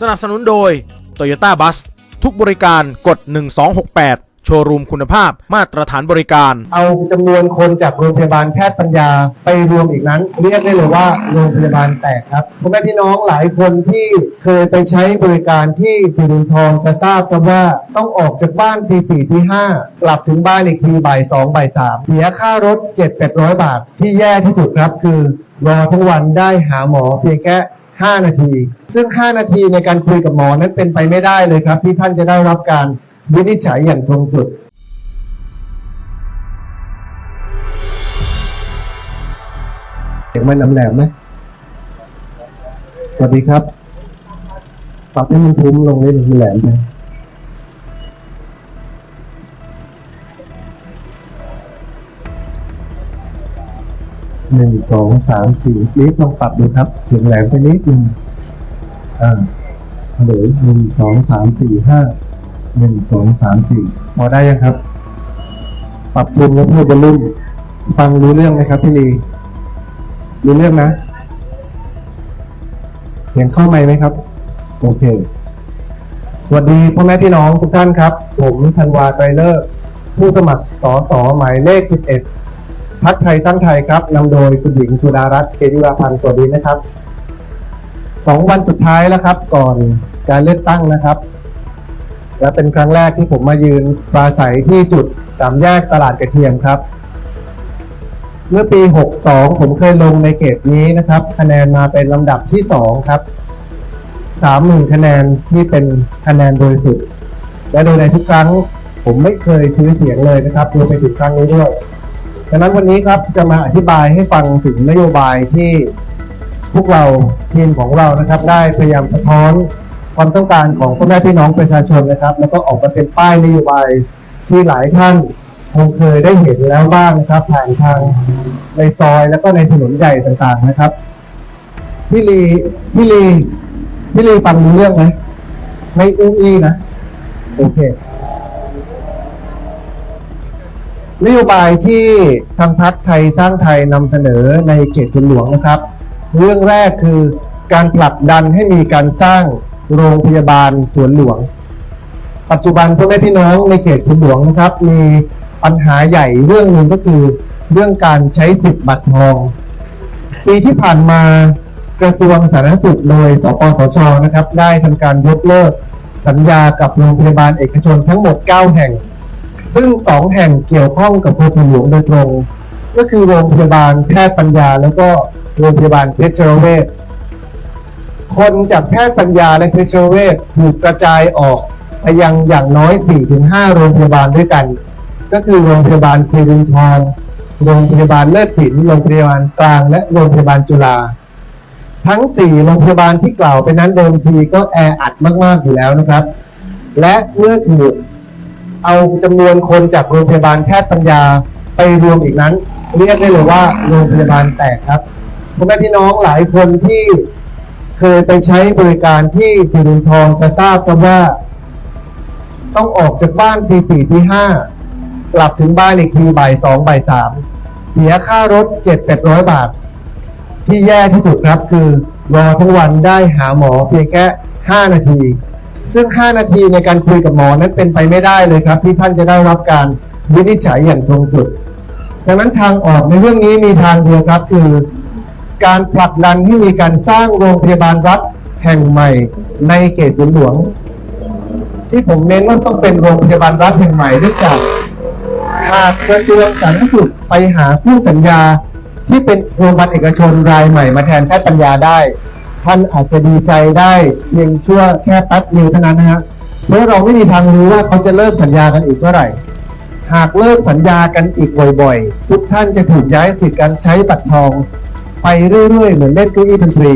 สนับสนุนโดย Toyota Bus ทุกบริการกด 1268 โชว์รูมคุณภาพมาตรฐานบริการ เอาจำนวนคนจากโรงพยาบาลแพทย์ปัญญาไปรวมอีกนั้น เรียกได้เลยว่าโรงพยาบาลแตกครับพ่อแม่พี่น้องหลายคนที่เคยไปใช้บริการที่สิรินทรจะทราบกันว่าต้องออกจากบ้านตีสี่ตีห้ากลับถึงบ้านอีกทีบ่ายสองบ่ายสามเสียค่ารถเจ็ดแปดร้อยบาท ที่แย่ที่สุดครับคือรอทั้งวันได้หาหมอเพียงแค่ 5 นาที ซึ่ง 5 นาทีในการคุยกับหมอนั้นเป็นไปไม่ได้เลยครับ ที่ท่านจะได้รับการวินิจฉัยอย่างตรงจุดเสียงมันแหลมไหมสวัสดีครับปรับให้มันทุ้มลงนิดนึงมันแหลมไป หนึ่งสองสามสี่ลิฟต์ลองปรับดูครับเสียงแหลมไปนิดนึงอ่าฮัลโหลหนึ่งสองสามสี่ห้าหนึ่งสองสามสี่พอได้ยังครับ ปรับปรุงแล้วเพื่อบอลลุ่มฟังรู้เรื่องไหมครับพี่ลีรู้เรื่องนะ เสียงเข้าไหมค์ไหมครับ โอเคสวัสดีพ่อแม่พี่น้องทุกท่านครับ ผมธันวาไตรเลิกษ์ผู้สมัครสอสอหมายเลข 11 พักไทยตั้งไทยครับนำโดยคุณหญิงสุดารัตน์เกยุราพันธ์สวัสดีนะครับสองวันสุดท้ายแล้วครับ ก่อนการเลือกตั้งนะครับ และเป็นครั้งแรกที่ผมมายืนปราศัยที่จุดสามแยกตลาดกระเทียมครับ เมื่อปี 62 ผมเคยลงในเขตนี้นะครับ คะแนนมาเป็นลำดับที่ 2 ครับ 30,000 คะแนนที่เป็นคะแนนโดยสุด และโดยในทุกครั้งผมไม่เคยซื้อเสียงเลยนะครับรวมไปถึงครั้งนี้ด้วย ดังนั้นวันนี้ครับจะมาอธิบายให้ฟังถึงนโยบายที่พวกเราทีมของเรานะครับ ได้พยายามสะท้อนความต้องการของพ่อแม่พี่น้องประชาชนนะครับ แล้วก็ออกมาเป็นป้ายนโยบายที่หลายท่านคงเคยได้เห็นแล้วบ้างนะครับผ่านทางในซอยแล้วก็ในถนนใหญ่ต่างๆนะครับพี่ลีพี่ลีพี่ลีฟังรู้เรื่องไหมไม่อู้อี้นะโอเค นโยบายที่ทางพักไทยสร้างไทยนำเสนอในเขตทุนหลวงนะครับ เรื่องแรกคือการผลักดันให้มีการสร้างโรงพยาบาลสวนหลวง ปัจจุบันพ่อแม่พี่น้องในเขตทุนหลวงนะครับ มีปัญหาใหญ่เรื่องหนึ่งก็คือ เรื่องการใช้สิทธิ์บัตรทอง ปีที่ผ่านมากระทรวงสาธารณสุขโดยสปสชนะครับ ได้ทำการยกเลิกสัญญากับโรงพยาบาลเอกชนทั้งหมด 9 แห่ง ซึ่งสองแห่งเกี่ยวข้องกับโพยาบาลหลวงโดยตรง ก็คือโรงพยาบาลแพทย์ปัญญา แล้วก็โรงพยาบาลเพชรเวชคนจากแพทย์ปัญญาและเพชรเวชถูกกระจายออกไปยังอย่างน้อย 4-5 โรงพยาบาลด้วยกัน ก็คือโรงพยาบาลเครินทรโรงพยาบาลเลิศศิลป์โรงพยาบาลกลาง และโรงพยาบาลจุฬาทั้ง 4 โรงพยาบาลที่กล่าวไปนั้นเดิมทีก็แออัดมาก ๆ อยู่แล้วนะครับ และเมื่อถูก เอาจำนวนคนจากโรงพยาบาลแพทย์ปัญญาไปรวมอีกนั้น เรียกได้เลยว่าโรงพยาบาลแตกครับพ่อแม่พี่น้องหลายคนที่เคยไปใช้บริการที่สิรินทรจะทราบกันว่า ต้องออกจากบ้านตีสี่ตีห้ากลับถึงบ้านอีกทีบ่ายสองบ่ายสามเสียค่ารถเจ็ดแปดร้อยบาท ที่แย่ที่สุดครับคือรอทั้งวันได้หาหมอเพียงแค่ห้านาที ซึ่ง 5 นาทีในการคุยกับหมอนั้นเป็นไปไม่ได้เลยครับ ที่ท่านจะได้รับการวินิจฉัยอย่างตรงจุด ดังนั้นทางออกในเรื่องนี้มีทางเดียวครับคือ การผลักดันให้มีการสร้างโรงพยาบาลรัฐแห่งใหม่ในเขตหลวง ที่ผมเน้นว่าต้องเป็นโรงพยาบาลรัฐแห่งใหม่ด้วยจากหากกระทรวงสาธารณสุขไปหาผู้สัญญาที่เป็นโรงพยาบาลเอกชนรายใหม่มาแทนแพทย์ปัญญาได้ ท่านอาจจะดีใจได้เพียงชั่วแค่แป๊บเดียวเท่านั้นนะฮะเพราะเราไม่มีทางรู้ว่าเขาจะเลิกสัญญากันอีกเมื่อไหร่ หากเลิกสัญญากันอีกบ่อยๆ ทุกท่านจะถูกย้ายสิทธิ์การใช้บัตรทอง ไปเรื่อยๆ เหมือนเล่นเก้าอี้ดนตรี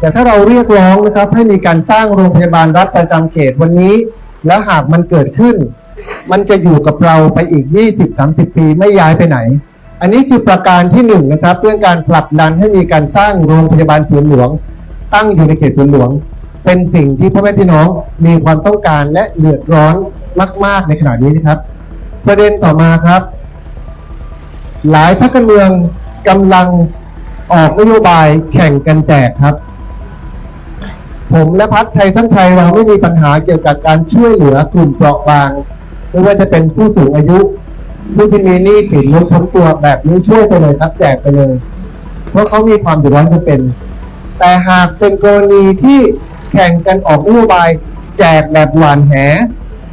แต่ถ้าเราเรียกร้องนะครับให้มีการสร้างโรงพยาบาลรัฐประจำเขตวันนี้ แล้วหากมันเกิดขึ้น มันจะอยู่กับเราไปอีก 20-30 ปีไม่ย้ายไปไหนอันนี้คือประการที่หนึ่งนะครับเรื่องการผลักดันให้มีการสร้างโรงพยาบาลสวนหลวง ตั้งอยู่ในเขตสวนหลวง เป็นสิ่งที่พ่อแม่พี่น้องมีความต้องการและเดือดร้อนมาก ๆ ในขณะนี้นะครับ ประเด็นต่อมาครับ หลายพรรคการเมืองกำลังออกนโยบายแข่งกันแจกครับ ผมและพักไทยทั้งไทยเราไม่มีปัญหาเกี่ยวกับการช่วยเหลือกลุ่มเปราะบางไม่ว่าจะเป็นผู้สูงอายุผู้ที่มีหนี้สินลดพ้นตัวแบบนี้ช่วยไปเลยครับแจกไปเลย เพราะเขามีความเดือดร้อนจะเป็น แต่หากเป็นกรณีที่แข่งกันออกนโยบาย แจกแบบหวานแห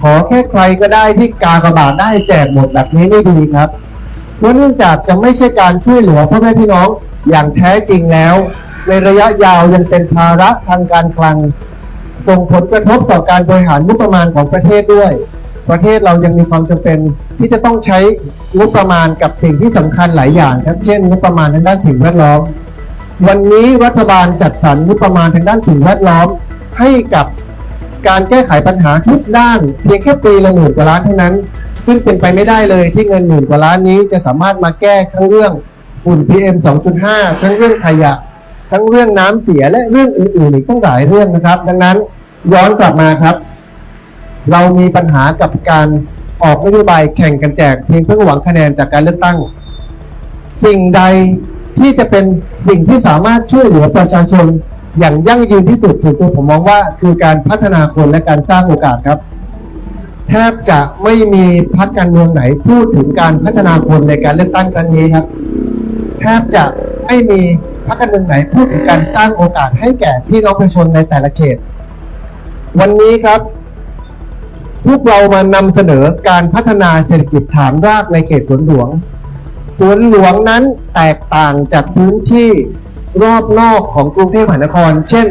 ขอแค่ใครก็ได้ที่กากระบาดได้แจกหมดแบบนี้ไม่ดีครับเพราะเนื่องจากจะไม่ใช่การช่วยเหลือพ่อแม่พี่น้องอย่างแท้จริงแล้ว ในระยะยาวยังเป็นภาระทางการคลังส่งผลกระทบต่อการบริหารงบประมาณของประเทศด้วย ประเทศเรายังมีความจำเป็นที่จะต้องใช้งบประมาณกับสิ่งที่สำคัญหลายอย่างครับเช่นงบประมาณทางด้านสิ่งแวดล้อม วันนี้รัฐบาลจัดสรรงบประมาณทางด้านสิ่งแวดล้อม ให้กับการแก้ไขปัญหาทุกด้านเพียงแค่ปีละหมื่นกว่าล้านเท่านั้น ซึ่งเป็นไปไม่ได้เลยที่เงินหมื่นกว่าล้านนี้จะสามารถมาแก้ทั้งเรื่องฝุ่น PM 2.5 ทั้งเรื่องขยะ ทั้งเรื่องน้ำเสียและเรื่องอื่นๆอีกตั้งหลายเรื่องนะครับ ดังนั้นย้อนกลับมาครับ เรามีปัญหากับการออกนโยบายแข่งกันแจกเพียงเพื่อหวังคะแนนจากการเลือกตั้ง สิ่งใด ที่จะเป็นสิ่งที่สามารถช่วยเหลือประชาชนอย่างยั่งยืนที่สุดส่วนตัวผมมองว่าคือการพัฒนาคนและการสร้างโอกาสครับ แทบจะไม่มีพรรคการเมืองไหนพูดถึงการพัฒนาคนในการเลือกตั้งครั้งนี้ครับ แทบจะไม่มีพรรคการเมืองไหนพูดถึงการสร้างโอกาสให้แก่พี่น้องประชาชนในแต่ละเขต วันนี้ครับ พวกเรามานำเสนอการพัฒนาเศรษฐกิจฐานรากในเขตสวนหลวง สวนหลวงนั้นแตกต่างจากพื้นที่รอบนอกของกรุงเทพมหานคร เช่น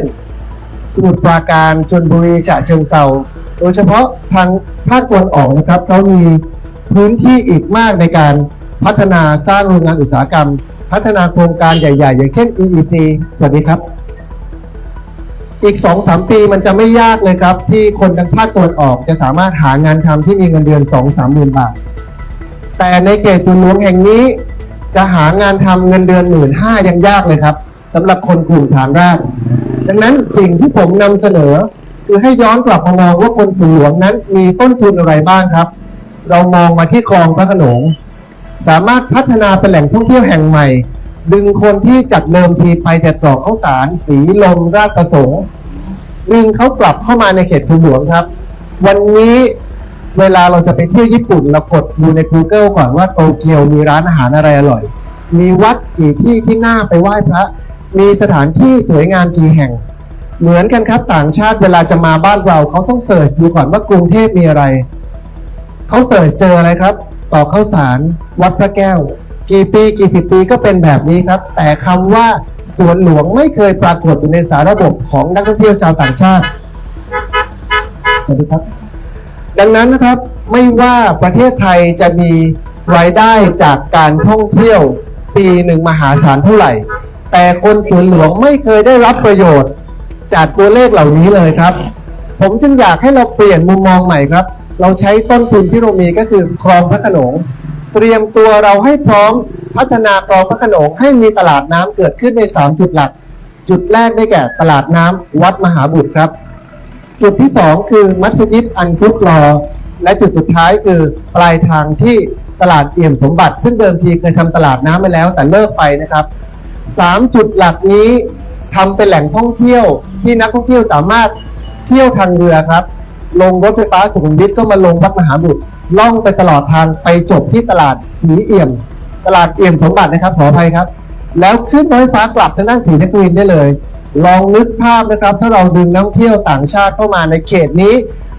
สมุทรปราการชลบุรีฉะเชิงเทราโดยเฉพาะทางภาคตะวันออกนะครับเขามีพื้นที่อีกมากในการพัฒนาสร้างโรงงานอุตสาหกรรม พัฒนาโครงการใหญ่ ๆ อย่างเช่น EEC สวัสดีครับ อีกสองสามปีมันจะไม่ยากเลยครับ ที่คนทางภาคตะวันออกจะสามารถหางานทำที่มีเงินเดือนสองสามหมื่นบาท แต่ในเขตจุนหลวงแห่งนี้ จะหางานทำเงินเดือนหมื่นห้ายังยากเลยครับสำหรับคนกลุ่มฐานราก ดังนั้นสิ่งที่ผมนำเสนอ คือให้ย้อนกลับมามองว่าคนสุนหลวงนั้นมีต้นทุนอะไรบ้างครับ เรามองมาที่คลองพระขนงสามารถพัฒนาเป็นแหล่งท่องเที่ยวแห่งใหม่ ดึงคนที่จากเดิมทีไปแต่ตรอกข้าวสาร สีลมราชประสงค์ดึงเขากลับเข้ามาในเขตทุนหลวงครับ วันนี้ เวลาเราจะไปเที่ยวญี่ปุ่นเรากดดูใน Google ก่อนว่าโตเกียวมีร้านอาหารอะไรอร่อย มีวัดกี่ที่ที่น่าไปไหว้พระ มีสถานที่สวยงามกี่แห่ง เหมือนกันครับต่างชาติเวลาจะมาบ้านเราเขาต้องเสิร์ชดูก่อนว่ากรุงเทพมีอะไร เขาเสิร์ชเจออะไรครับ ต่อข้าวสารวัดพระแก้ว กี่ปีกี่สิบปีก็เป็นแบบนี้ครับ แต่คำว่าสวนหลวงไม่เคยปรากฏอยู่ในสารระบบของนักท่องเที่ยวชาวต่างชาติสวัสดีครับ ดังนั้นนะครับไม่ว่าประเทศไทยจะมีรายได้จากการท่องเที่ยวปีหนึ่งมหาศาลเท่าไหร่ แต่คนสวนหลวงไม่เคยได้รับประโยชน์ จากตัวเลขเหล่านี้เลยครับ ผมจึงอยากให้เราเปลี่ยนมุมมองใหม่ครับ เราใช้ต้นทุนที่เรามีก็คือคลองพระโขนงเตรียมตัวเราให้พร้อมพัฒนาคลองพระโขนงให้มีตลาดน้ำเกิดขึ้นในสามจุดหลัก จุดแรกได้แก่ตลาดน้ำวัดมหาบุตรครับ จุดที่สองคือมัสยิดอันคุกรอ และจุดสุดท้ายคือปลายทางที่ตลาดเอี่ยมสมบัติ ซึ่งเดิมทีเคยทำตลาดน้ำไปแล้วแต่เลิกไปนะครับสามจุดหลักนี้ทำเป็นแหล่งท่องเที่ยวที่นักท่องเที่ยวสามารถเที่ยวทางเรือครับ ลงรถไฟฟ้าสุขุมวิทก็มาลงวัดมหาบุตรล่องไปตลอดทางไปจบที่ตลาดสีเอี่ยม ตลาดเอี่ยมสมบัตินะครับขออภัยครับ แล้วขึ้นรถไฟฟ้ากลับทางด้านสีนครินได้เลย ลองนึกภาพนะครับ ถ้าเราดึงนักท่องเที่ยวต่างชาติเข้ามาในเขตนี้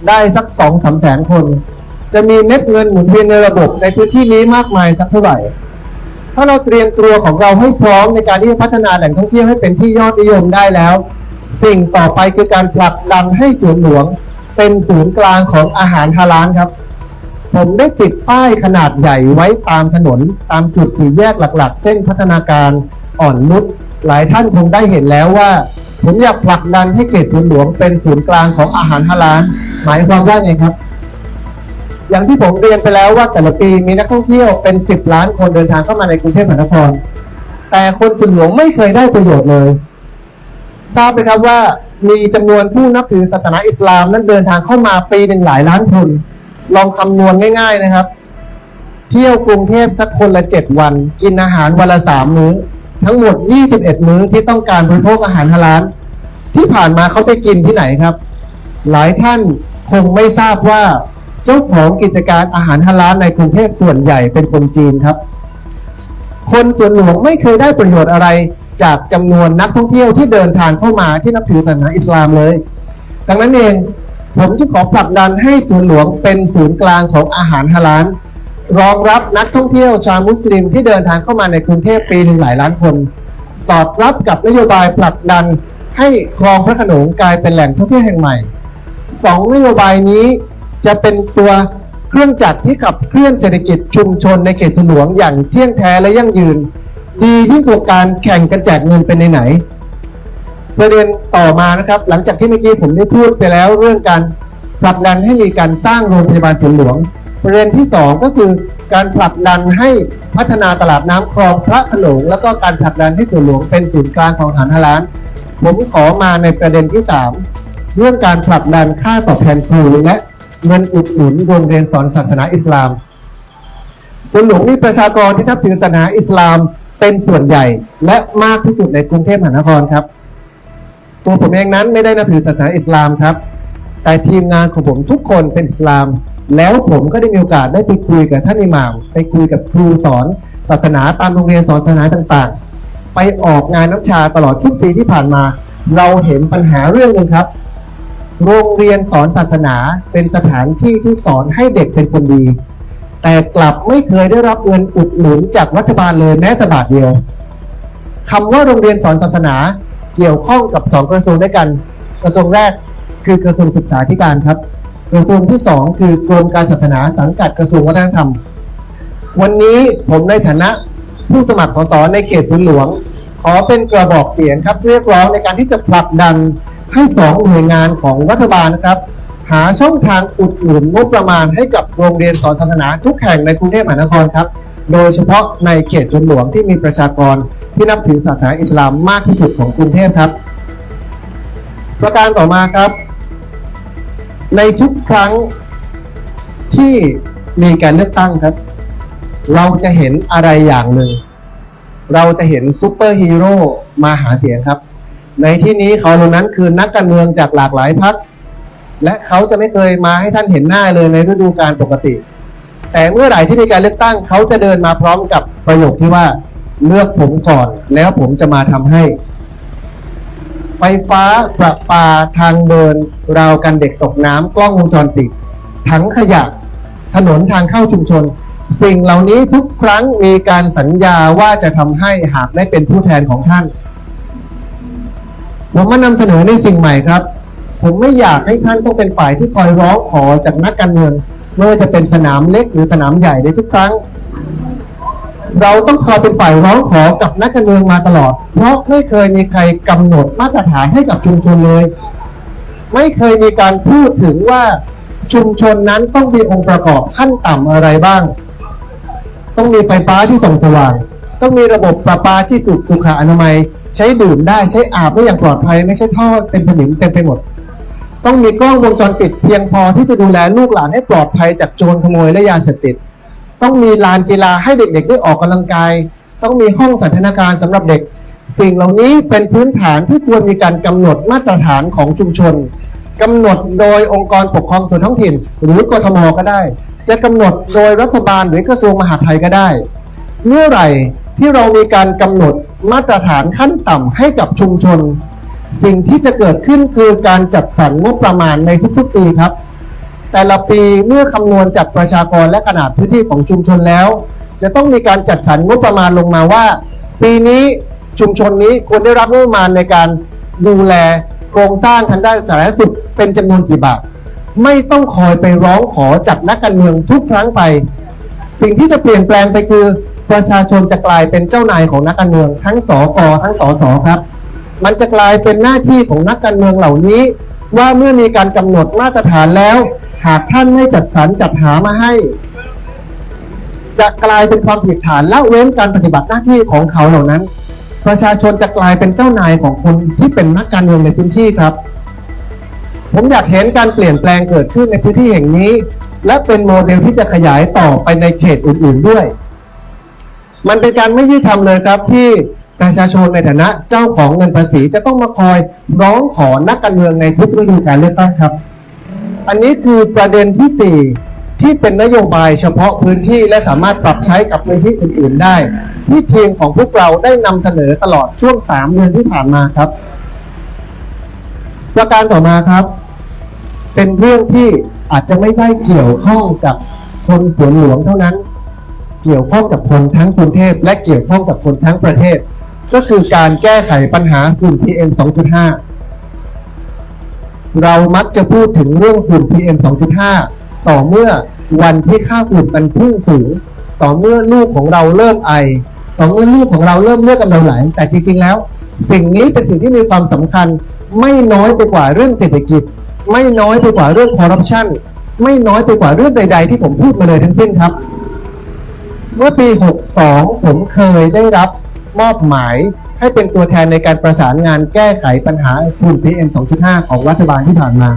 ได้สักสองสามแสนคน จะมีเม็ดเงินหมุนเวียนในระบบในพื้นที่นี้มากมายสักเท่าไหร่ ถ้าเราเตรียมตัวของเราให้พร้อมในการที่จะพัฒนาแหล่งท่องเที่ยวให้เป็นที่ยอดนิยมได้แล้ว สิ่งต่อไปคือการผลักดันให้สวนหลวง เป็นศูนย์กลางของอาหารฮาลาลครับ ผมได้ติดป้ายขนาดใหญ่ไว้ตามถนนตามจุดสี่แยกหลัก ๆ เส้นพัฒนาการอ่อนนุช หลายท่านคงได้เห็นแล้วว่า ผมอยากผลักดันให้เขตสวนหลวงเป็นศูนย์กลางของอาหารฮาลาลหมายความว่าไงครับ อย่างที่ผมเรียนไปแล้วว่าแต่ละปีมีนักท่องเที่ยวเป็นสิบล้านคนเดินทางเข้ามาในกรุงเทพมหานคร แต่คนสวนหลวงไม่เคยได้ประโยชน์เลย ทราบไหมครับว่ามีจำนวนผู้นับถือศาสนาอิสลามนั้นเดินทางเข้ามาปีหนึ่งหลายล้านคน ลองคำนวณง่าย ๆนะครับ เที่ยวกรุงเทพสักคนละเจ็ดวัน กินอาหารวันละสามมื้อ ทั้งหมด 21 มื้อที่ต้องการบริโภคอาหารฮาลาลที่ผ่านมาเขาไปกินที่ไหนครับ หลายท่านคงไม่ทราบว่าเจ้าของกิจการอาหารฮาลาลในกรุงเทพส่วนใหญ่เป็นคนจีนครับ คนส่วนหลวงไม่เคยได้ประโยชน์อะไรจากจำนวนนักท่องเที่ยวที่เดินทางเข้ามาที่นับถือศาสนาอิสลามเลย ดังนั้นเองผมจึงขอผลักดันให้สวนหลวงเป็นศูนย์กลางของอาหารฮาลาล รองรับนักท่องเที่ยวชาวมุสลิมที่เดินทางเข้ามาในกรุงเทพปีหนึ่งหลายล้านคน สอดรับกับนโยบายผลักดันให้คลองพระขนงกลายเป็นแหล่งท่องเที่ยวแห่งใหม่สองนโยบายนี้จะเป็นตัวเครื่องจักรที่ขับเคลื่อนเศรษฐกิจชุมชนในเขตสวนหลวงอย่างเที่ยงแท้และยั่งยืน ดียิ่งกว่าการแข่งกันแจกเงินเป็นไหนๆประเด็นต่อมานะครับ หลังจากที่เมื่อกี้ผมได้พูดไปแล้วเรื่องการผลักดันให้มีการสร้างโรงพยาบาลสวนหลวง ประเด็นที่สองก็คือการผลักดันให้พัฒนาตลาดน้ำคลองพระโขนงแล้วก็การผลักดันให้สวนหลวงเป็นศูนย์กลางของอาหารฮาลาลผมขอมาในประเด็นที่สามเรื่องการผลักดันค่าตอบแทนครูและเงินอุดหนุนโรงเรียนสอนศาสนาอิสลามส่วนหลวงมีประชากรที่นับถือศาสนาอิสลามเป็นส่วนใหญ่ และมากที่สุดในกรุงเทพมหานครครับ ตัวผมเองนั้นไม่ได้นับถือศาสนาอิสลามครับ แต่ทีมงานของผมทุกคนเป็นอิสลาม แล้วผมก็ได้มีโอกาสได้ไปคุยกับท่านอิหม่ามไปคุยกับครูสอนศาสนาตามโรงเรียนสอนศาสนาต่างๆ ไปออกงานน้ำชาตลอดทุกปีที่ผ่านมา เราเห็นปัญหาเรื่องหนึ่งครับ โรงเรียนสอนศาสนาเป็นสถานที่ที่สอนให้เด็กเป็นคนดี แต่กลับไม่เคยได้รับเงินอุดหนุนจากรัฐบาลเลยแม้แต่บาทเดียวคำว่าโรงเรียนสอนศาสนาเกี่ยวข้องกับสองกระทรวงด้วยกัน กระทรวงแรกคือกระทรวงศึกษาธิการครับ กระทรวงที่สองคือกรมการศาสนาสังกัดกระทรวงวัฒนธรรม วันนี้ผมในฐานะผู้สมัครสสในเขตพื้นหลวง ขอเป็นกระบอกเสียงครับ เรียกร้องในการที่จะผลักดันให้สองหน่วยงานของรัฐบาลนะครับ หาช่องทางอุดหนุนงบประมาณให้กับโรงเรียนสอนศาสนาทุกแห่งในกรุงเทพมหานครครับ โดยเฉพาะในเขตชนหลวงที่มีประชากรที่นับถือศาสนาอิสลามมากที่สุดของกรุงเทพครับ ประการต่อมาครับ ในทุกครั้งที่มีการเลือกตั้งครับ เราจะเห็นอะไรอย่างหนึ่ง เราจะเห็นซูเปอร์ฮีโร่มาหาเสียงครับ ในที่นี้เขาเหล่านั้นคือนักการเมืองจากหลากหลายพรรคและเขาจะไม่เคยมาให้ท่านเห็นหน้าเลยในฤดูกาลปกติ แต่เมื่อไหร่ที่มีการเลือกตั้งเขาจะเดินมาพร้อมกับประโยคที่ว่าเลือกผมก่อน แล้วผมจะมาทำให้ ไฟฟ้าประปาทางเดิน ราวกันเด็กตกน้ำกล้องวงจรปิด ถังขยะ ถนนทางเข้าชุมชน สิ่งเหล่านี้ทุกครั้งมีการสัญญาว่าจะทำให้หากได้เป็นผู้แทนของท่าน ผมมานำเสนอในสิ่งใหม่ครับ ผมไม่อยากให้ท่านต้องเป็นฝ่ายที่คอยร้องขอจากนักการเมืองไม่ว่าจะเป็นสนามเล็กหรือสนามใหญ่ในทุกครั้ง เราต้องคอยเป็นฝ่ายร้องขอกับนักการเมืองมาตลอด เพราะไม่เคยมีใครกำหนดมาตรฐานให้กับชุมชนเลย ไม่เคยมีการพูดถึงว่าชุมชนนั้นต้องมีองค์ประกอบขั้นต่ำอะไรบ้าง ต้องมีไฟฟ้าที่ส่องสว่าง ต้องมีระบบประปาที่ถูกสุขอนามัย ใช้ดื่มได้ใช้อาบได้อย่างปลอดภัย ไม่ใช่ท่อเป็นสนิมเต็มไปหมด ต้องมีกล้องวงจรปิดเพียงพอที่จะดูแลลูกหลานให้ปลอดภัยจากโจรขโมยและยาเสพติด ต้องมีลานกีฬาให้เด็กๆได้ออกกำลังกาย ต้องมีห้องสันทนาการสำหรับเด็ก สิ่งเหล่านี้เป็นพื้นฐานที่ควรมีการกำหนดมาตรฐานของชุมชนกำหนดโดยองค์กรปกครองส่วนท้องถิ่น หรือกทมก็ได้ จะกำหนดโดยรัฐบาลหรือกระทรวงมหาดไทยก็ได้ เมื่อไหร่ที่เรามีการกำหนดมาตรฐานขั้นต่ำให้กับชุมชน สิ่งที่จะเกิดขึ้นคือการจัดสรรงบประมาณในทุกๆปีครับ แต่ละปีเมื่อคำนวณจากประชากรและขนาดพื้นที่ของชุมชนแล้ว จะต้องมีการจัดสรรงบประมาณลงมาว่า ปีนี้ชุมชนนี้ควรได้รับงบประมาณในการดูแลโครงสร้างทางด้านสาธารณสุขเป็นจำนวนกี่บาทไม่ต้องคอยไปร้องขอจากนักการเมืองทุกครั้งไป สิ่งที่จะเปลี่ยนแปลงไปคือประชาชนจะกลายเป็นเจ้านายของนักการเมือง ทั้งสกทั้งสสครับ มันจะกลายเป็นหน้าที่ของนักการเมืองเหล่านี้ ว่าเมื่อมีการกำหนดมาตรฐานแล้ว หากท่านไม่จัดสรรจัดหามาให้ จะกลายเป็นความผิดฐานละเว้นการปฏิบัติหน้าที่ของเขาเหล่านั้น ประชาชนจะกลายเป็นเจ้านายของคนที่เป็นนักการเมืองในพื้นที่ครับ ผมอยากเห็นการเปลี่ยนแปลงเกิดขึ้นในพื้นที่แห่งนี้ และเป็นโมเดลที่จะขยายต่อไปในเขตอื่น ๆด้วย มันเป็นการไม่ยุติธรรมเลยครับที่ประชาชนในฐานะเจ้าของเงินภาษีจะต้องมาคอยร้องขอนักการเมืองในทุกฤดูการเลือกตั้งครับ อันนี้คือประเด็นที่ 4 ที่เป็นนโยบายเฉพาะพื้นที่และสามารถปรับใช้กับพื้นที่อื่น ๆ ได้ที่ทีมของพวกเราได้นำเสนอตลอดช่วง 3 เดือนที่ผ่านมาครับ ประการต่อมาครับเป็นเรื่องที่อาจจะไม่ได้เกี่ยวข้องกับคนสวนหลวงเท่านั้น เกี่ยวข้องกับคนทั้งกรุงเทพและเกี่ยวข้องกับคนทั้งประเทศ ก็คือการแก้ไขปัญหาฝุ่น PM 2.5 เรามักจะพูดถึงเรื่องฝุ่น PM 2.5 ต่อเมื่อวันที่ค่าฝุ่นมันพุ่งสูง ต่อเมื่อลูกของเราเริ่มไอ ต่อเมื่อลูกของเราเริ่มเลือดกำเดาไหล แต่จริงๆแล้ว สิ่งนี้เป็นสิ่งที่มีความสำคัญ ไม่น้อยไปกว่าเรื่องเศรษฐกิจ ไม่น้อยไปกว่าเรื่องคอร์รัปชันไม่น้อยไปกว่าเรื่องใด ๆ ที่ผมพูดมาเลยทั้งสิ้นครับ เมื่อปี 62 ผมเคยได้รับมอบหมาย ให้เป็นตัวแทนในการประสานงานแก้ไขปัญหาฝุ่น PM 2.5 ของรัฐบาลที่ผ่านมา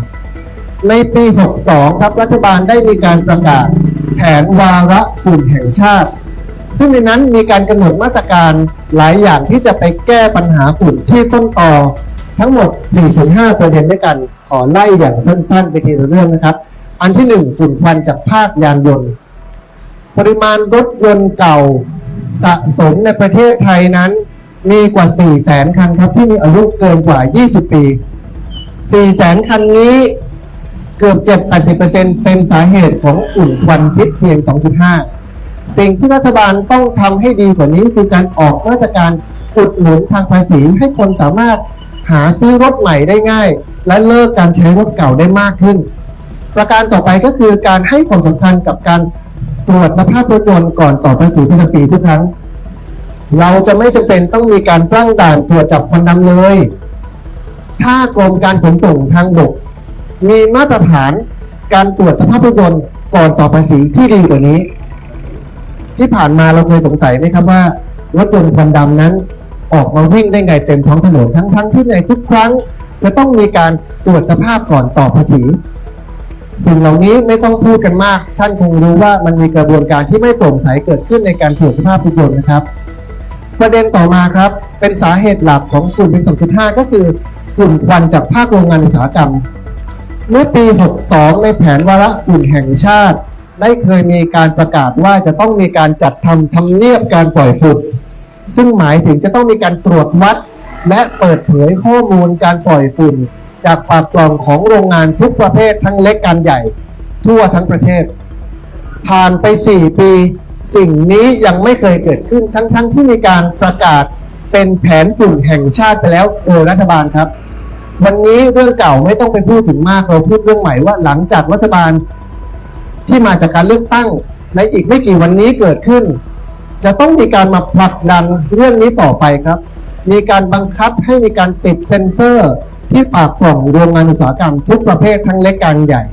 ในปี 62 ครับรัฐบาลได้มีการประกาศแผนวาระฝุ่นแห่งชาติ ซึ่งในนั้นมีการกำหนดมาตรการหลายอย่างที่จะไปแก้ปัญหาฝุ่นที่ต้นตอทั้งหมด 4-5 ประเด็นด้วยกัน ขอไล่อย่างสั้นๆไปทีละเรื่องนะครับ อันที่หนึ่งฝุ่นควันจากภาคยานยนต์ ปริมาณรถยนต์เก่าสะสมในประเทศไทยนั้น มีกว่า 4 แสนคันครับ ที่มีอายุเกินกว่า 20 ปี 4 แสนคันนี้เกือบ 7 80 เป็นสาเหตุของฝุ่นควันพิษเพียง 2.5 สิ่งที่รัฐบาลต้องทำให้ดีกว่านี้คือการออกมาตรการอุดหนุนทางภาษีให้คนสามารถหาซื้อรถใหม่ได้ง่าย และเลิกการใช้รถเก่าได้มากขึ้น ประการต่อไปก็คือการให้ความสำคัญกับการตรวจสภาพรถยนต์ก่อนต่อภาษีประจำปีทุกครั้ง เราจะไม่จำเป็นต้องมีการตั้งด่านตรวจจับควันดำเลย ถ้ากรมการขนส่งทางบก มีมาตรฐานการตรวจสภาพรถยนต์ก่อนต่อภาษีที่ดีกว่านี้ ที่ผ่านมาเราเคยสงสัยไหมครับว่ารถยนต์ควันดำนั้น ออกมาวิ่งได้ไงเต็มท้องถนนทั้งทั้งๆที่ในทุกครั้ง จะต้องมีการตรวจสภาพก่อนต่อภาษีสิ่งเหล่านี้ไม่ต้องพูดกันมาก ท่านคงรู้ว่ามันมีกระบวนการที่ไม่โปร่งใสเกิดขึ้นในการตรวจสภาพรถยนต์นะครับ ประเด็นต่อมาครับ เป็นสาเหตุหลักของฝุ่นเป็น 2.5 ก็คือฝุ่นควันจากภาคโรงงานอุตสาหกรรม เมื่อปี 62 ในแผนวาระฝุ่นแห่งชาติ ได้เคยมีการประกาศว่าจะต้องมีการจัดทำทำเนียบการปล่อยฝุ่นซึ่งหมายถึงจะต้องมีการตรวจวัด และเปิดเผยข้อมูลการปล่อยฝุ่น จากปากปล่องของโรงงานทุกประเภททั้งเล็กการใหญ่ ทั่วทั้งประเทศ ผ่านไป 4 ปี สิ่งนี้ยังไม่เคยเกิดขึ้นทั้งๆทที่มีการประกาศเป็นแผนฝุ่นแห่งชาติไปแล้วโดยรัฐบาลครับ วันนี้เรื่องเก่าไม่ต้องไปพูดถึงมากเราพูดเรื่องใหม่ว่าหลังจากรัฐบาลที่มาจากการเลือกตั้ง ในอีกไม่กี่วันนี้เกิดขึ้น จะต้องมีการมาผลักดันเรื่องนี้ต่อไปครับ มีการบังคับให้มีการติดเซ็นเซอร์ ที่ปากปล่องโรงงานอุตสาหกรรม ทุกประเภททั้งเล็กกลางใหญ่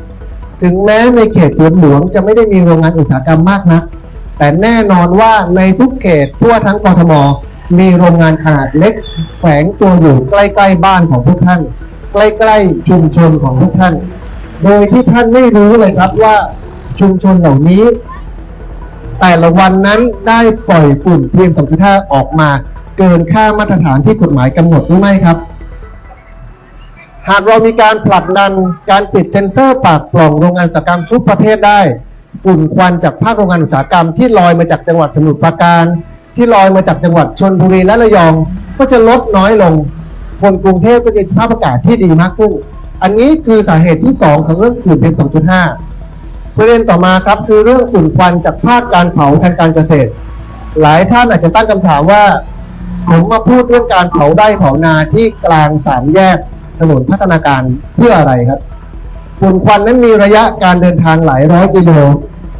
ถึงแม้ในเขตสวนหลวงจะไม่ได้มีโรงงานอุตสาหกรรมมากนะัก แต่แน่นอนว่าในทุกเขตทั่วทั้งกทม มีโรงงานขนาดเล็กแฝงตัวอยู่ใกล้ๆบ้านของพวกท่าน ใกล้ๆชุมชนของพวกท่าน โดยที่ท่านไม่รู้เลยครับว่าชุมชนเหล่านี้ แต่ละวันนั้นได้ปล่อยฝุ่นเพียง2.5ออกมา เกินค่ามาตรฐานที่กฎหมายกำหนดหรือไม่ครับ หากเรามีการผลักดันการติดเซ็นเซอร์ปากปล่องโรงงานอุตสาหกรรมทุกประเภทได้ ฝุ่นควันจากภาคโรงงานอุตสาหกรรมที่ลอยมาจากจังหวัดสมุทรปราการ ที่ลอยมาจากจังหวัดชนบุรีและระยอง ก็จะลดน้อยลง คนกรุงเทพก็จะสภาพอากาศที่ดีมากขึ้น อันนี้คือสาเหตุที่สองของเรื่องฝุ่นเป็น2.5 ประเด็นต่อมาครับคือเรื่องฝุ่นควันจากภาคการเผาทางการเกษตร หลายท่านอาจจะตั้งคำถามว่า ผมมาพูดเรื่องการเผาไร่เผานาที่กลางสามแยกถนนพัฒนาการเพื่ออะไรครับฝุ่นควันนั้นมีระยะการเดินทางหลายร้อยกิโล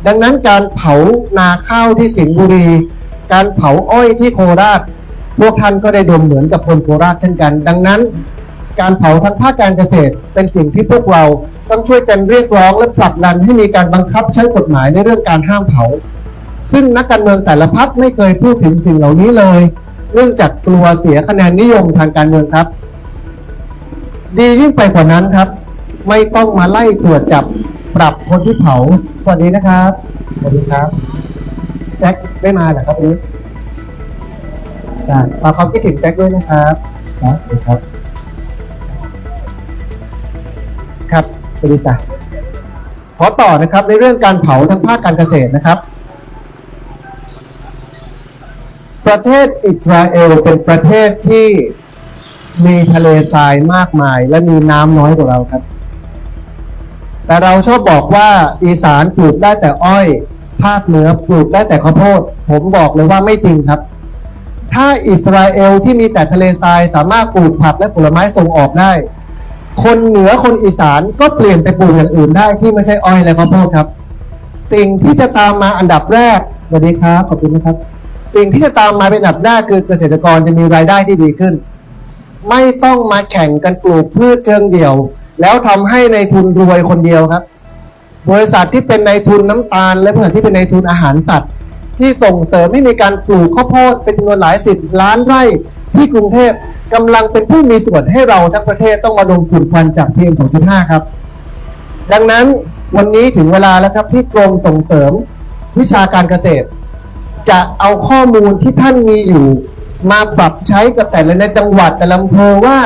ดังนั้นการเผานาข้าวที่สิงห์บุรี การเผาอ้อยที่โคราช พวกท่านก็ได้ดมเหมือนกับคนโคราชเช่นกัน ดังนั้น การเผาทางภาคการเกษตร เป็นสิ่งที่พวกเราต้องช่วยกันเรียกร้องและผลักดันให้มีการบังคับใช้กฎหมายในเรื่องการห้ามเผา ซึ่งนักการเมืองแต่ละพรรคไม่เคยพูดถึงสิ่งเหล่านี้เลย เนื่องจากกลัวเสียคะแนนนิยมทางการเมืองครับ ดียิ่งไปกว่านั้นครับ ไม่ต้องมาไล่ตรวจจับ ปรับคนที่เผา สวัสดีนะครับ สวัสดีครับแจ็คไม่มาเหรอครับวันนี้ได้ฝากความคิดถึงแจ็คด้วยนะครับครับสวัสดีครับ ครับสวัสดีจ้ะขอต่อนะครับในเรื่องการเผาทางภาคการเกษตรนะครับ ประเทศอิสราเอลเป็นประเทศที่มีทะเลทรายมากมาย และมีน้ำน้อยกว่าเราครับ แต่เราชอบบอกว่าอีสานปลูกได้แต่อ้อย ภาคเหนือปลูกได้แต่ข้าวโพด ผมบอกเลยว่าไม่จริงครับ ถ้าอิสราเอลที่มีแต่ทะเลทรายสามารถปลูกผักและผลไม้ส่งออกได้ คนเหนือคนอีสานก็เปลี่ยนไปปลูกอย่างอื่นได้ที่ไม่ใช่อ้อยและข้าวโพดครับ สิ่งที่จะตามมาอันดับแรกสวัสดีครับขอบคุณนะครับ สิ่งที่จะตามมาเป็นอันดับแรกคือเกษตรกรจะมีรายได้ที่ดีขึ้น ไม่ต้องมาแข่งกันปลูกพืชเชิงเดี่ยว แล้วทำให้ในทุนรวยคนเดียวครับ บริษัทที่เป็นในทุนน้ำตาล และบริษัทที่เป็นในทุนอาหารสัตว์ ที่ส่งเสริมให้มีการปลูกข้าวโพดเป็นจำนวนหลายสิบล้านไร่ที่กรุงเทพกำลังเป็นผู้มีส่วนให้เราทั้งประเทศต้องมาดมฝุ่นควันจาก PM 2.5ครับ ดังนั้นวันนี้ถึงเวลาแล้วครับที่กรมส่งเสริมวิชาการเกษตร จะเอาข้อมูลที่ท่านมีอยู่ มาปรับใช้กับแต่ละในจังหวัดแต่ละอำเภอว่า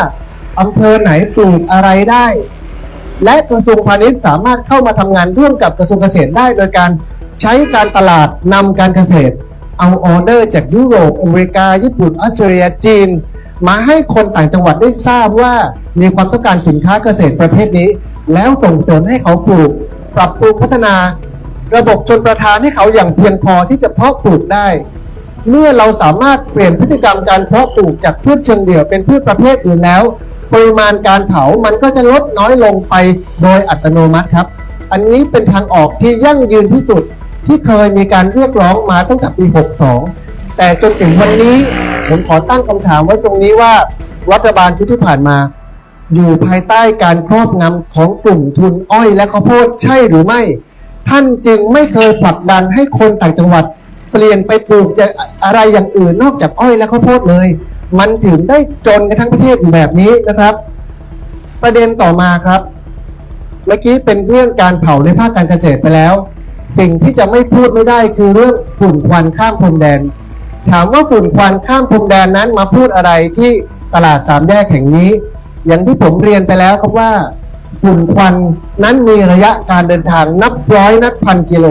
อำเภอไหนปลูกอะไรได้ และกระทรวงพาณิชย์สามารถเข้ามาทำงานร่วมกับกระทรวงเกษตรได้ โดยการใช้การตลาดนำการเกษตร เอาออเดอร์จากยุโรปอเมริกา ญี่ปุ่นออสเตรเลียจีน มาให้คนต่างจังหวัดได้ทราบว่ามีความต้องการสินค้าเกษตรประเภทนี้ แล้วส่งเสริมให้เขาปลูก ปรับปรุงพัฒนา ระบบชนประทานให้เขาอย่างเพียงพอที่จะเพาะปลูกได้เมื่อเราสามารถเปลี่ยนพฤติกรรมการเพาะปลูกจากพืชเชิงเดี่ยวเป็นพืชประเภทอื่นแล้ว ปริมาณการเผามันก็จะลดน้อยลงไปโดยอัตโนมัติครับ อันนี้เป็นทางออกที่ยั่งยืนที่สุดที่เคยมีการเรียกร้องมาตั้งแต่ปี 62 แต่จนถึงวันนี้ผมขอตั้งคำถามไว้ตรงนี้ว่ารัฐบาลชุดที่ผ่านมา อยู่ภายใต้การครอบงำของกลุ่มทุนอ้อยและข้าวโพดใช่หรือไม่ ท่านจึงไม่เคยผลักดันให้คนต่างจังหวัด เปลี่ยนไปปลูกอย่างอะไรอย่างอื่นนอกจากอ้อยและข้าวโพดเลย มันถึงได้จนกันทั้งประเทศอยู่แบบนี้นะครับ ประเด็นต่อมาครับ เมื่อกี้เป็นเรื่องการเผาในภาคการเกษตรไปแล้ว สิ่งที่จะไม่พูดไม่ได้คือเรื่องฝุ่นควันข้ามพรมแดน ถามว่าฝุ่นควันข้ามพรมแดนนั้นมาพูดอะไรที่ตลาดสามแยกแห่งนี้ อย่างที่ผมเรียนไปแล้วครับว่าฝุ่นควันนั้นมีระยะการเดินทางนับร้อยนับพันกิโล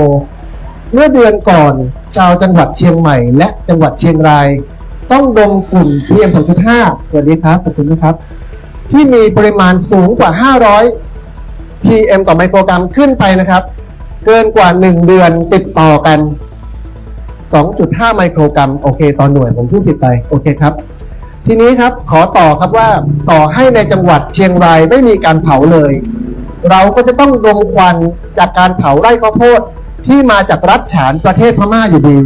เมื่อเดือนก่อนชาวจังหวัดเชียงใหม่ และจังหวัดเชียงราย ต้องดมฝุ่น PM 2.5สวัสดีครับขอบคุณนะครับ ที่มีปริมาณสูงกว่า 500 PM ต่อไมโครกรัมขึ้นไปนะครับ เกินกว่า 1 เดือนติดต่อกัน 2.5 ไมโครกรัม โอเค ตอนหน่วยผมพูดผิดไป โอเคครับ ทีนี้ครับขอต่อครับว่าต่อให้ในจังหวัดเชียงรายไม่มีการเผาเลย เราก็จะต้องดมควันจากการเผาไร่ข้าวโพดที่มาจากรัฐฉานประเทศพม่าอยู่ดี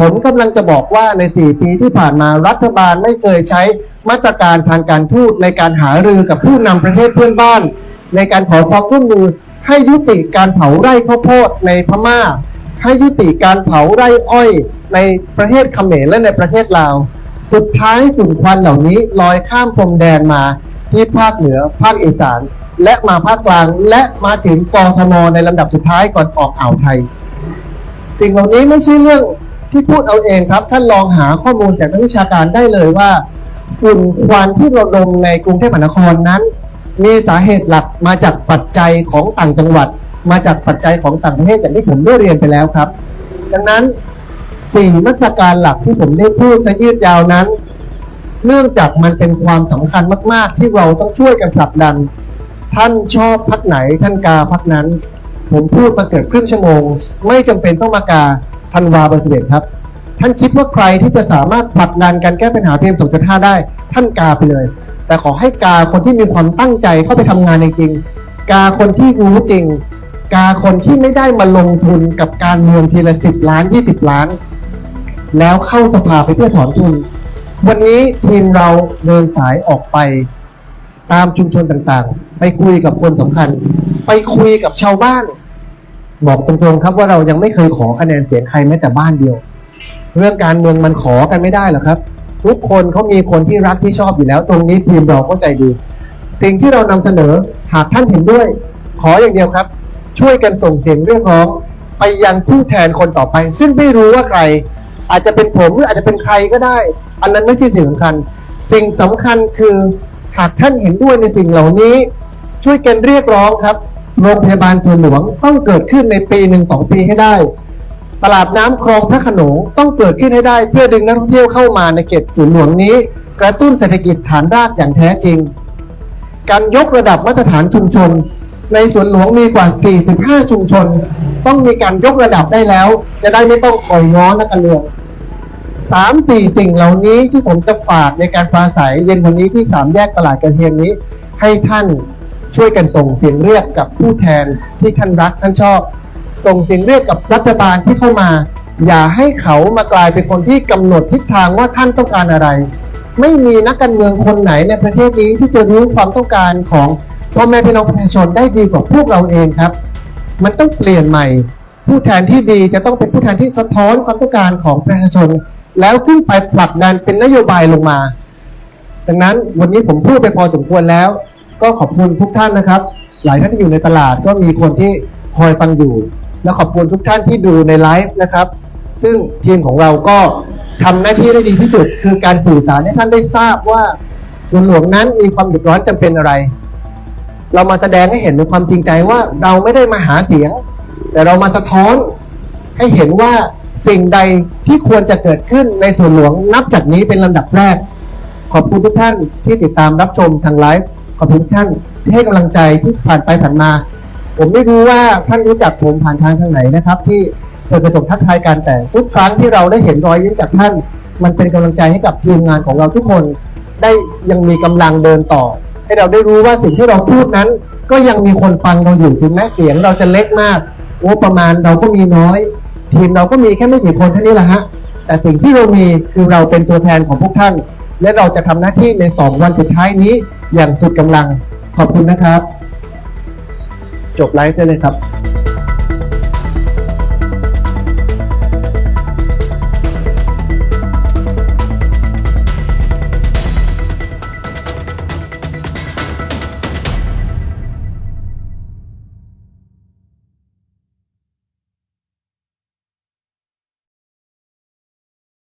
ผมกำลังจะบอกว่าใน 4 ปีที่ผ่านมารัฐบาลไม่เคยใช้มาตรการทางการทูตในการหารือกับผู้นำประเทศเพื่อนบ้าน ในการขอความร่วมมือให้ยุติการเผาไร่ข้าวโพดในพม่า ให้ยุติการเผาไร่อ้อยในประเทศเขมรและในประเทศลาว สุดท้ายฝุ่นควันเหล่านี้ลอยข้ามพรมแดนมาที่ภาคเหนือภาคอีสาน และมาภาคกลางและมาถึงกทมในลำดับสุดท้ายก่อนออกอ่าวไทย สิ่งเหล่านี้ไม่ใช่เรื่อง ที่พูดเอาเองครับ ท่านลองหาข้อมูลจากนักวิชาการได้เลยว่าฝุ่นควันที่ราดมในกรุงเทพมหานครนั้น มีสาเหตุหลักมาจากปัจจัยของต่างจังหวัด มาจากปัจจัยของต่างประเทศอย่างที่ผมได้เรียนไปแล้วครับ ดังนั้นสี่มาตรการหลักที่ผมได้พูดจะยืดยาวนั้น เนื่องจากมันเป็นความสำคัญมาก ๆ ที่เราต้องช่วยกันผลักดัน ท่านชอบพักไหนท่านกาพักนั้น ผมพูดมาเกือบครึ่งชั่วโมง ไม่จำเป็นต้องมากา ธันวาเบอร์สิบเอ็ดครับ ท่านคิดว่าใครที่จะสามารถผลักดันการแก้ปัญหาเพียง2.5ได้ ท่านกาไปเลย แต่ขอให้กาคนที่มีความตั้งใจเข้าไปทำงานจริงกาคนที่รู้จริง กาคนที่ไม่ได้มาลงทุนกับการเมืองทีละสิบล้านยี่สิบล้าน แล้วเข้าสภาไปเพื่อถอนทุน วันนี้ทีมเราเดินสายออกไปตามชุมชนต่างๆ ไปคุยกับคนสำคัญ ไปคุยกับชาวบ้าน บอกตรงๆครับว่าเรายังไม่เคยขอคะแนนเสียงใครแม้แต่บ้านเดียว เรื่องการเมืองมันขอกันไม่ได้หรอกครับ ทุกคนเขามีคนที่รักที่ชอบอยู่แล้ว ตรงนี้ทีมเราเข้าใจดี สิ่งที่เรานำเสนอหากท่านเห็นด้วย ขออย่างเดียวครับ ช่วยกันส่งเสียงเรียกร้อง ไปยังผู้แทนคนต่อไป ซึ่งไม่รู้ว่าใคร อาจจะเป็นผมหรืออาจจะเป็นใครก็ได้ อันนั้นไม่ใช่สิ่งสำคัญ สิ่งสำคัญคือหากท่านเห็นด้วยในสิ่งเหล่านี้ ช่วยกันเรียกร้องครับ โรงพยาบาลสวนหลวงต้องเกิดขึ้นในปีหนึ่งสองปีให้ได้ ตลาดน้ำคลองพระขนงต้องเกิดขึ้นให้ได้ เพื่อดึงนักท่องเที่ยวเข้ามาในเขตสวนหลวงนี้ กระตุ้นเศรษฐกิจฐานรากอย่างแท้จริง การยกระดับมาตรฐานชุมชน ในสวนหลวงมีกว่า 45 ชุมชน ต้องมีการยกระดับได้แล้ว จะได้ไม่ต้องคอยง้อนักการเมืองสามสี่สิ่งเหล่านี้ที่ผมจะฝากในการปราศัยเย็นวันนี้ที่สามแยกตลาดกระเทียมนี้ ให้ท่าน ช่วยกันส่งเสียงเรียกกับผู้แทนที่ท่านรักท่านชอบ ส่งเสียงเรียกกับรัฐบาลที่เข้ามา อย่าให้เขามากลายเป็นคนที่กำหนดทิศทางว่าท่านต้องการอะไร ไม่มีนักการเมืองคนไหนในประเทศนี้ที่จะรู้ความต้องการของพ่อแม่พี่น้องประชาชนได้ดีกว่าพวกเราเองครับ มันต้องเปลี่ยนใหม่ ผู้แทนที่ดีจะต้องเป็นผู้แทนที่สะท้อนความต้องการของประชาชน แล้วขึ้นไปผลักดันเป็นนโยบายลงมา ดังนั้นวันนี้ผมพูดไปพอสมควรแล้ว ก็ขอบคุณทุกท่านนะครับ หลายท่านที่อยู่ในตลาดก็มีคนที่คอยฟังอยู่ และขอบคุณทุกท่านที่ดูในไลฟ์นะครับ ซึ่งทีมของเราก็ทำหน้าที่ได้ดีที่สุด คือการสื่อสารให้ท่านได้ทราบว่าสวหลวงนั้นมีความเดือดร้อนจำเป็นอะไร เรามาแสดงให้เห็นในความจริงใจว่าเราไม่ได้มาหาเสียง แต่เรามาสะท้อนให้เห็นว่าสิ่งใดที่ควรจะเกิดขึ้นในส่วนหลวงนับจากนี้เป็นลำดับแรก ขอบคุณทุกท่านที่ติดตามรับชมทางไลฟ์ ขอบคุณท่านที่ให้กำลังใจที่ผ่านไปผ่านมา ผมไม่รู้ว่าท่านรู้จักผมผ่านทางทางไหนนะครับ ที่เคยไปส่งทักทายการแต่ทุกครั้งที่เราได้เห็นรอยยิ้มจากท่าน มันเป็นกำลังใจให้กับทีมงานของเราทุกคน ได้ยังมีกำลังเดินต่อ ให้เราได้รู้ว่าสิ่งที่เราพูดนั้น ก็ยังมีคนฟังเราอยู่ถึงแม้เสียงเราจะเล็กมากงบประมาณเราก็มีน้อย ทีมเราก็มีแค่ไม่กี่คนเท่านี้แหละฮะแต่สิ่งที่เรามีคือเราเป็นตัวแทนของพวกท่าน และเราจะทำหน้าที่ในสองวันสุดท้ายนี้อย่างสุดกำลังขอบคุณนะครับ จบไลฟ์ได้เลยครับ